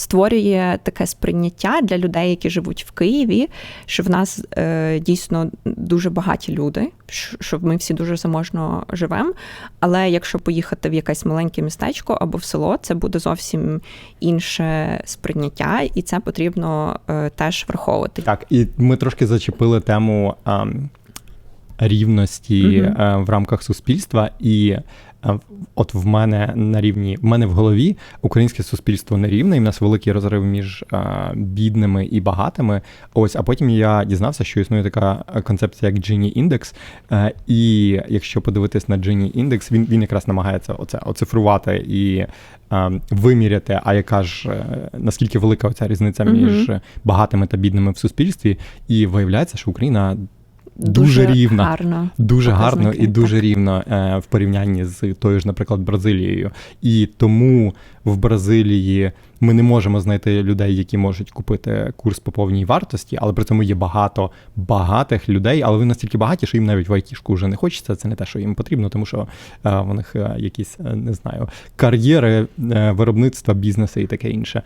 створює таке сприйняття для людей, які живуть в Києві, що в нас е, дійсно дуже багаті люди, що- ми всі дуже заможно живемо. Але якщо поїхати в якесь маленьке містечко або в село, це буде зовсім інше сприйняття, і це потрібно е, теж враховувати. Так, і ми трошки зачепили тему ем, рівності е, в рамках суспільства. І е, от в мене на рівні, в мене в голові українське суспільство нерівне, і в нас великий розрив між е, бідними і багатими. Ось, а потім я дізнався, що існує така концепція, як Gini індекс. І якщо подивитись на Gini індекс, він, він якраз намагається оце оцифрувати і е, виміряти, а яка ж наскільки велика оця різниця між багатими та бідними в суспільстві, і виявляється, що Україна дуже, рівна. гарно. Дуже гарно і дуже так. рівно е, в порівнянні з тою ж, наприклад, Бразилією. І тому в Бразилії ми не можемо знайти людей, які можуть купити курс по повній вартості, але при цьому є багато багатих людей, але вони настільки багаті, що їм навіть в айтішку вже не хочеться. Це не те, що їм потрібно, тому що е, в них е, якісь е, не знаю кар'єри, е, виробництва, бізнеси і таке інше.